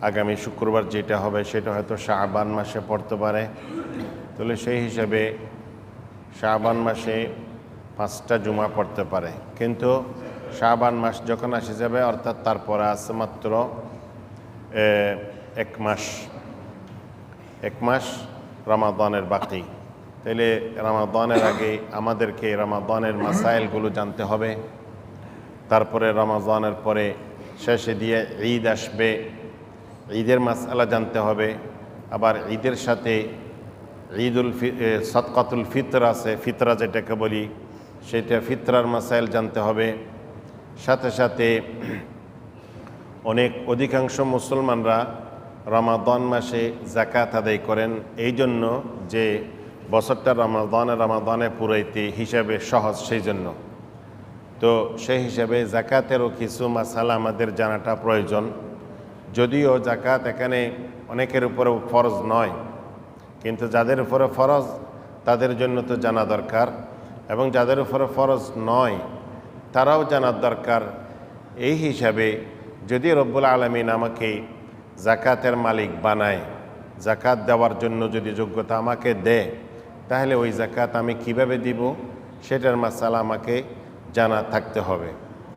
আগামী শুক্রবার যেটা হবে সেটা হয়তো শাহবান মাসে পড়তে পারে। তাহলে সেই হিসাবে শাহবান মাসে পাঁচটা জুমা পড়তে পারে। কিন্তু শাহবান মাস যখন আসে যাবে, অর্থাৎ তারপরে আছে মাত্র এক মাস। এক মাস রামাদানের বাকি। তাহলে রামাদানের আগে আমাদেরকে রামাদানের মাসাইলগুলো জানতে হবে। তারপরে রমাজানের পরে শেষে দিয়ে ঈদ আসবে। ঈদের মাসালা জানতে হবে। আবার ঈদের সাথে ঈদুল সদকাতুল ফিতর আছে। ফিতরা যেটাকে বলি, সেটা ফিতরার মাসাইল জানতে হবে। সাথে সাথে অনেক অধিকাংশ মুসলমানরা রমাদান মাসে জাকাত আদায় করেন। এই জন্য যে বছরটা রমাদানে রমাদানে পুরাইতে হিসাবে সহজ সেই জন্য। তো সেই হিসাবে জাকাতেরও কিছু মাসালা আমাদের জানাটা প্রয়োজন। যদিও জাকাত এখানে অনেকের উপরে ফরজ নয়, কিন্তু যাদের উপরে ফরজ, তাদের জন্য তো জানা দরকার। এবং যাদের উপরে ফরজ নয়, তারাও জানার দরকার। এই হিসাবে যদি রব্বুল আলমিন আমাকে জাকাতের মালিক বানায় জাকাত দেওয়ার জন্য যদি যোগ্যতা আমাকে দেয় তাহলে ওই জাকাত আমি কীভাবে দিব? সেটার মাসালা আমাকে জানা থাকতে হবে।